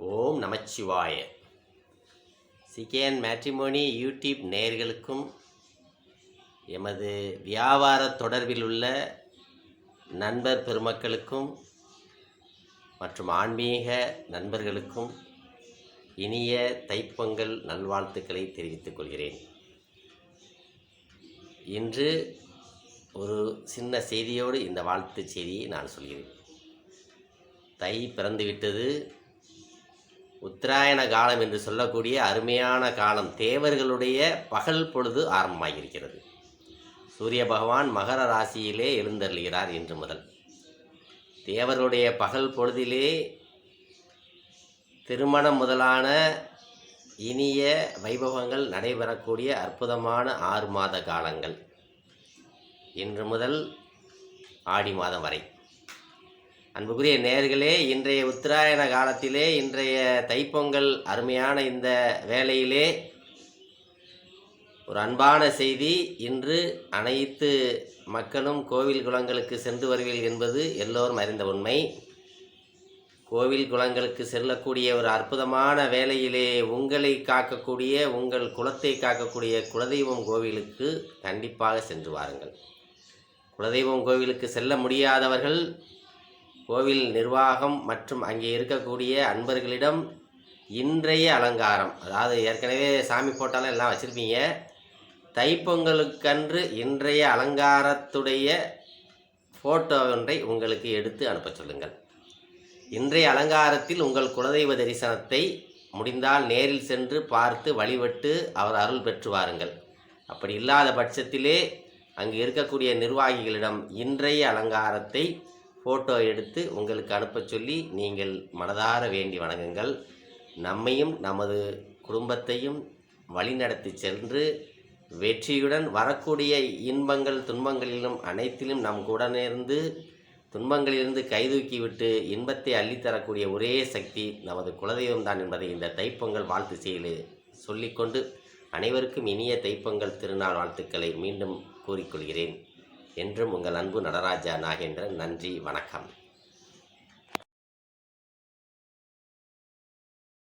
ஓம் நமச்சிவாய. சிகேன் matrimony YouTube நேயர்களுக்கும் எமது வியாபார தொடர்பில் உள்ள நண்பர் பெருமக்களுக்கும் மற்றும் ஆன்மீக நண்பர்களுக்கும் இனிய தைப்பொங்கல் நல்வாழ்த்துக்களை தெரிவித்துக் கொள்கிறேன். இன்று ஒரு சின்ன செய்தியோடு இந்த வாழ்த்து செய்தியை நான் சொல்கிறேன். தை பிறந்துவிட்டது. உத்தராயண காலம் என்று சொல்லக்கூடிய அருமையான காலம். தேவர்களுடைய பகல் பொழுது ஆரம்பமாகியிருக்கிறது. சூரிய பகவான் மகர ராசியிலே எழுந்தருளுகிறார் இன்று முதல். தேவர்களுடைய பகல் பொழுதிலே திருமணம் முதலான இனிய வைபவங்கள் நடைபெறக்கூடிய அற்புதமான ஆறு மாத காலங்கள். இன்று முதல் ஆடி மாதம் வரை. அன்புக்குரிய நேர்களே இன்றைய உத்தராயண காலத்திலே இன்றைய தைப்பொங்கல் அருமையான இந்த வேளையிலே ஒரு அன்பான செய்தி. இன்று அனைத்து மக்களும் கோவில் குளங்களுக்கு சென்று வருவீர்கள் என்பது எல்லோரும் அறிந்த உண்மை. கோவில் குளங்களுக்கு செல்லக்கூடிய ஒரு அற்புதமான வேலையிலே உங்களை காக்கக்கூடிய உங்கள் குலத்தை காக்கக்கூடிய குலதெய்வம் கோவிலுக்கு கண்டிப்பாக சென்று வாருங்கள். குலதெய்வம் கோவிலுக்கு செல்ல முடியாதவர்கள் கோவில் நிர்வாகம் மற்றும் அங்கே இருக்கக்கூடிய அன்பர்களிடம் இன்றைய அலங்காரம். அதாவது ஏற்கனவே சாமி போட்டாலும் எல்லாம் வச்சுருப்பீங்க. தைப்பொங்கலுக்கன்று இன்றைய அலங்காரத்துடைய ஃபோட்டோ ஒன்றை உங்களுக்கு எடுத்து அனுப்பச் சொல்லுங்கள். இன்றைய அலங்காரத்தில் உங்கள் குலதெய்வ தரிசனத்தை முடிந்தால் நேரில் சென்று பார்த்து வழிபட்டு அவர் அருள் பெற்று வாருங்கள். அப்படி இல்லாத பட்சத்திலே அங்கு இருக்கக்கூடிய நிர்வாகிகளிடம் இன்றைய அலங்காரத்தை ஃபோட்டோ எடுத்து உங்களுக்கு அனுப்பச் சொல்லி நீங்கள் மனதார வேண்டி வணங்குங்கள். நம்மையும் நமது குடும்பத்தையும் வழிநடத்தி சென்று வெற்றியுடன் வரக்கூடிய இன்பங்கள் துன்பங்களிலும் அனைத்திலும் நம் கூடனிருந்து துன்பங்களிலிருந்து கைதூக்கிவிட்டு இன்பத்தை அள்ளித்தரக்கூடிய ஒரே சக்தி நமது குலதெய்வம் தான் என்பதை இந்த தைப்பொங்கல் வாழ்த்து செய்து சொல்லிக்கொண்டு அனைவருக்கும் இனிய தைப்பொங்கல் திருநாள் வாழ்த்துக்களை மீண்டும் கூறிக்கொள்கிறேன். என்றும் உங்கள் அன்பு நடராஜா நாகேந்திரன் நன்றி வணக்கம்.